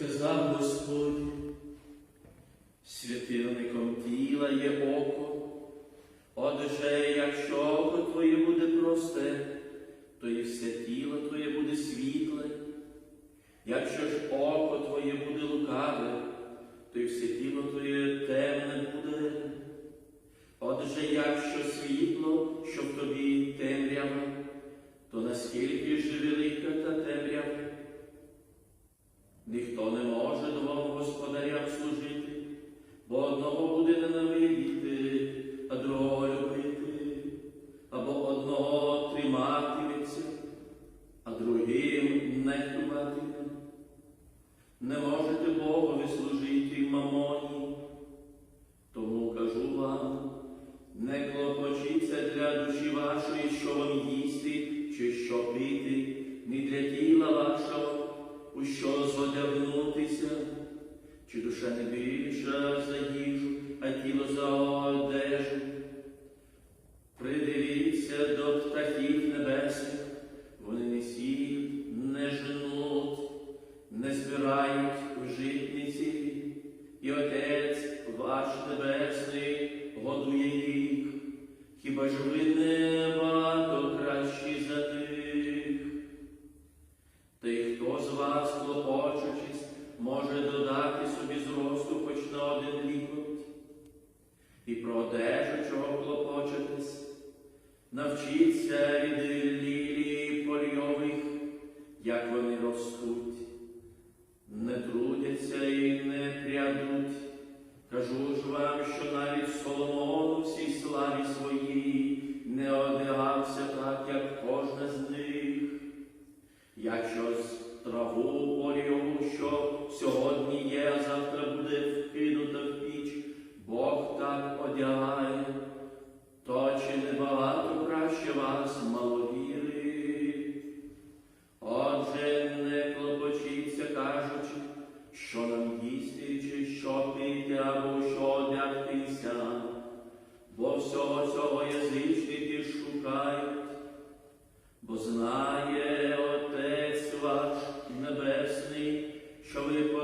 Сказав Господь, святильником тіла є око, отже, якщо око твоє буде просте, то і все тіло твоє буде світле. Якщо ж око твоє буде лукаве, то і все тіло твоє темне буде. Отже, якщо світло, що в тобі темрява, то наскільки ж велика Не можете Богові служити мамоні, тому кажу вам, не клопочіться для душі вашої, що вам їсти, чи що пити, ні для тіла вашого, у що зодягнутися, чи душа не більша за їжу, а тіло за одежу. Придивіться до може додати собі зросту хоч на один лікоть? І про одежу, чого клопочетесь, навчіться від лілії польових, як вони ростуть, не трудяться і не прядуть. Кажу ж вам, що навіть Соломон у всій славі своїй не одягався так, як кожна з них. Якщо з траву польову, що сьогодні є, а завтра буде вкинута в піч, Бог так одягає, то чи не багато краще вас маловіри? Отже, не клопочіться, кажучи, що нам їсти, чи що пити, або що одягтися, бо всього цього язичники шукають, бо знає Небесний, що